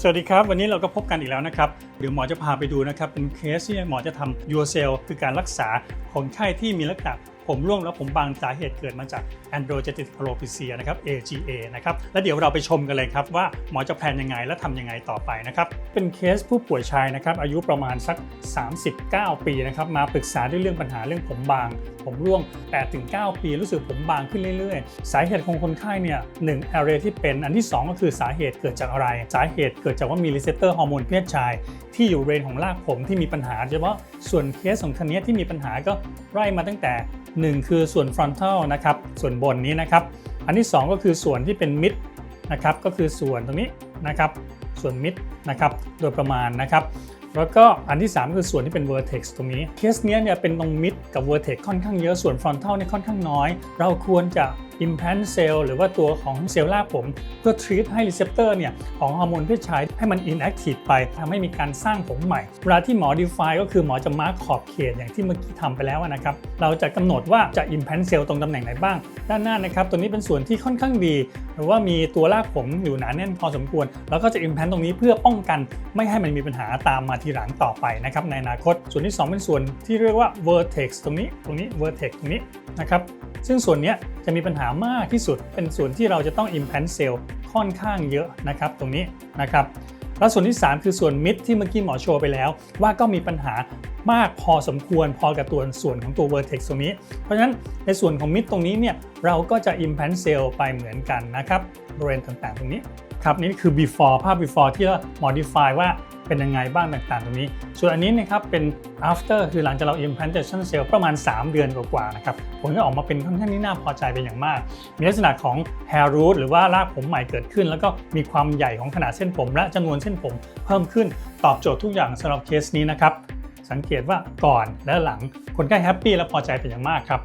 สวัสดีครับ วันนี้เราก็พบกันอีกแล้วนะครับ เดี๋ยวหมอจะพาไปดูนะครับ เป็นเคสที่หมอจะทำ u r c e l คือการรักษาคนไข้ที่มีลักษณะ ผมร่วงและผมบางสาเหตุเกิดมาจาก androgenetic alopecia นะครับ AGA นะครับ แล้วเดี๋ยวเราไปชมกันเลยครับว่าหมอจะแพลนยังไงและทำยังไงต่อไปนะครับ เป็นเคสผู้ป่วยชายนะครับอายุประมาณสัก 39 ปีนะครับมาปรึกษาด้วยเรื่องปัญหาเรื่องผมบาง ผมร่วง 8-9 ปีรู้สึกผมบางขึ้นเรื่อย ๆ สาเหตุของคนไข้เนี่ยหนึ่ง area ที่เป็นอันที่ 2 ก็คือสาเหตุเกิดจากอะไร สาเหตุเกิดจากว่ามีรีเซพเตอร์ฮอร์โมนเพศชาย ที่อยู่เรนของรากผมที่มีปัญหาโดยเฉพาะส่วนเคสของคันนี้ที่มีปัญหาก็ไล่มาตั้งแต่1 คือส่วน frontal นะครับส่วนบนนี้นะครับ อันที่ 2 ก็คือส่วนที่เป็น mid นะครับก็คือส่วนตรงนี้นะครับส่วน mid นะครับโดยประมาณนะครับแล้วก็อันที่ 3 คือส่วนที่เป็น vertex ตรงนี้เคสเนี้ยเนี่ยเป็นตรง mid กับ vertex ค่อนข้างเยอะส่วน frontal เนี่ยค่อนข้างน้อย เราควรจะ implant cell หรือว่าตัวของเซลล์รากผม เพื่อ treat ให้ receptor เนี่ยของฮอร์โมนเพศชายให้มัน inactive ไปทำให้มีการสร้างผมใหม่ เวลาที่หมอ define ก็คือหมอจะ mark ขอบเขตอย่างที่เมื่อกี้ทำไปแล้วนะครับ เราจะกำหนดว่าจะ implant cell ตรงตำแหน่งไหนบ้าง ด้านหน้านะครับ ตัวนี้เป็นส่วนที่ค่อนข้างดี หรือว่ามีตัวรากผมอยู่หนาแน่นพอสมควร แล้วก็จะ implant ตรงนี้เพื่อป้องกันไม่ให้มันมีปัญหาตามมาทีหลังต่อไปนะครับในอนาคต ส่วนที่ 2 เป็นส่วนที่เรียกว่า vertex ตรงนี้ ตรงนี้ vertex ตรงนี้นะครับ ซึ่งส่วนเนี้ย จะมีปัญหามากที่สุด เป็นส่วนที่เราจะต้อง implant cell ค่อนข้างเยอะนะครับตรงนี้นะครับแล้วส่วนที่ 3 คือส่วนมิดที่เมื่อกี้หมอโชว์ไปแล้ว ว่าก็มีปัญหามากพอสมควรพอกับตัวส่วนของตัว vertex ตรงนี้ เพราะฉะนั้นในส่วนของมิดตรงนี้เนี่ยเราก็จะ implant cell ไปเหมือนกันนะครับบริเวณต่างๆ ตรงนี้ครับนี่คือ before ภาพ before ที่เรา modify ว่า เป็นยังไงบ้างต่างๆ ตรงนี้ ส่วนอันนี้นะครับเป็น after คือหลังจากเรา implantation cell ประมาณ 3 เดือนกว่าๆนะครับผลก็ออกมาเป็นค่อนข้างที่น่าพอใจเป็นอย่างมาก มีลักษณะของ hair root หรือว่ารากผมใหม่เกิดขึ้น แล้วก็มีความใหญ่ของขนาดเส้นผม และจำนวนเส้นผมเพิ่มขึ้นตอบโจทย์ทุกอย่างสำหรับเคสนี้นะครับสังเกตว่าก่อนและหลังคนไข้แฮปปี้และพอใจเป็นอย่างมากครับ